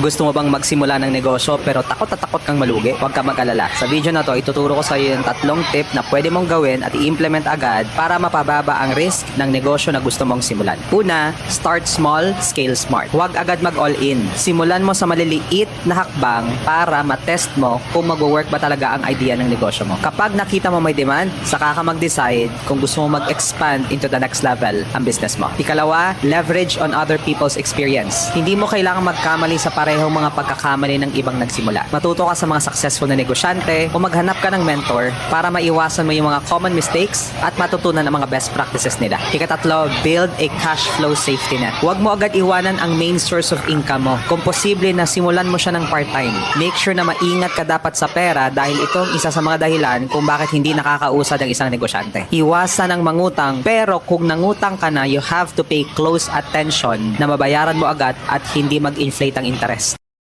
Gusto mo bang magsimula ng negosyo pero takot na takot kang malugi? Huwag ka mag-alala. Sa video na to, ituturo ko sa iyo yung tatlong tip na pwede mong gawin at i-implement agad para mapababa ang risk ng negosyo na gusto mong simulan. Una, start small, scale smart. Huwag agad mag-all in. Simulan mo sa maliliit na hakbang para matest mo kung mag-work ba talaga ang idea ng negosyo mo. Kapag nakita mo may demand, saka ka mag-decide kung gusto mo mag-expand into the next level ang business mo. Ikalawa, leverage on other people's experience. Hindi mo kailangan magkamali sa parehong mga pagkakamali ng ibang nagsimula. Matuto ka sa mga successful na negosyante o maghanap ka ng mentor para maiwasan mo yung mga common mistakes at matutunan ang mga best practices nila. Ikatatlo, build a cash flow safety net. Huwag mo agad iwanan ang main source of income mo. Kung posible na simulan mo siya ng part-time. Make sure na maingat ka dapat sa pera dahil ito ang isa sa mga dahilan kung bakit hindi nakakausad ang isang negosyante. Iwasan ang mangutang pero kung nangutang ka na, you have to pay close attention na mabayaran mo agad at hindi mag-inflate ang interest.